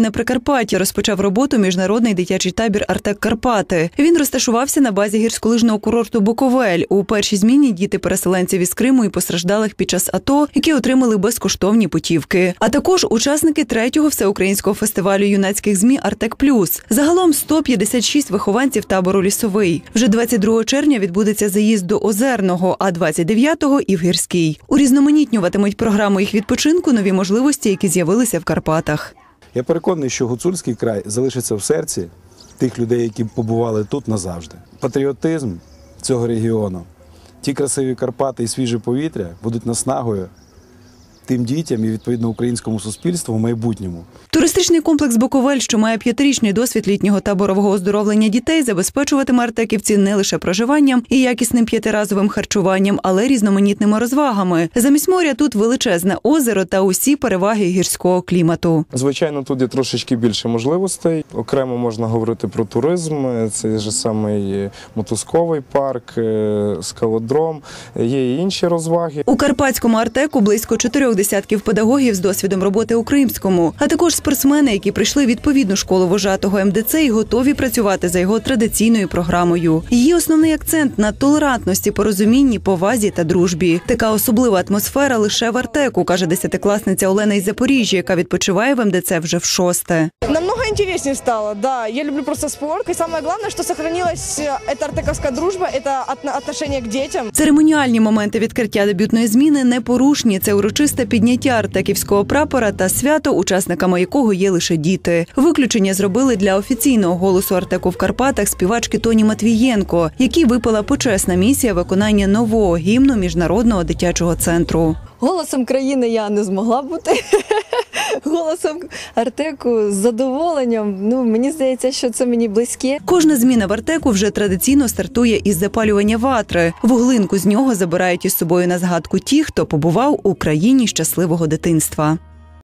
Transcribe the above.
На Прикарпатті розпочав роботу міжнародний дитячий табір Артек Карпати. Він розташувався на базі гірськолижного курорту Буковель. У першій зміні діти переселенців із Криму і постраждалих під час АТО, які отримали безкоштовні путівки. А також учасники третього всеукраїнського фестивалю юнацьких змі Артек Плюс. Загалом 156 вихованців табору лісовий. Вже 22 червня відбудеться заїзд до Озерного, а 29-го – і в Гірський. Урізноманітнюватимуть програму їх відпочинку нові можливості, які з'явилися в Карпатах. Я переконаний, що гуцульський край залишиться в серці тих людей, які побували тут назавжди. Патріотизм цього регіону, ті красиві Карпати і свіже повітря будуть наснагою тим дітям і відповідно українському суспільству в майбутньому. Туристичний комплекс Буковель, що має п'ятирічний досвід літнього таборового оздоровлення дітей, забезпечуватиме артеківці не лише проживанням і якісним п'ятиразовим харчуванням, але й різноманітними розвагами. Замість моря тут величезне озеро та усі переваги гірського клімату. Звичайно, тут є трошечки більше можливостей. Окремо можна говорити про туризм. Це ж самий мотузковий парк, е, скалодром. Є і інші розваги. У карпатському артеку близько чотирьох десятків педагогів з досвідом роботи у Кримському, а також спортсмени, які прийшли відповідну школу вожатого МДЦ і готові працювати за його традиційною програмою. Її основний акцент на толерантності, порозумінні, повазі та дружбі. Така особлива атмосфера лише в артеку, каже десятикласниця Олена із Запоріжжя, яка відпочиває в МДЦ вже в шосте. Намного интереснее стало, да. Я люблю просто спорт. И самое главное, что сохранилась э, эта артековская дружба, это отно- отношение к детям. Церемоніальні моменти відкриття дебютної зміни непорушні. Це урочисте підняття артеківського прапора та свято, учасниками якого є лише діти. Виключення зробили для офіційного голосу артеку в Карпатах співачки Тоні Матвієнко, якій випала почесна місія виконання нового гімну міжнародного дитячого центру. Голосом країни я не змогла бути. Голосом Артеку з задоволенням. Ну мені здається, що це мені близьке. Кожна зміна в артеку вже традиційно стартує із запалювання ватри. Вуглинку з нього забирають із собою на згадку ті, хто побував у країні щасливого дитинства.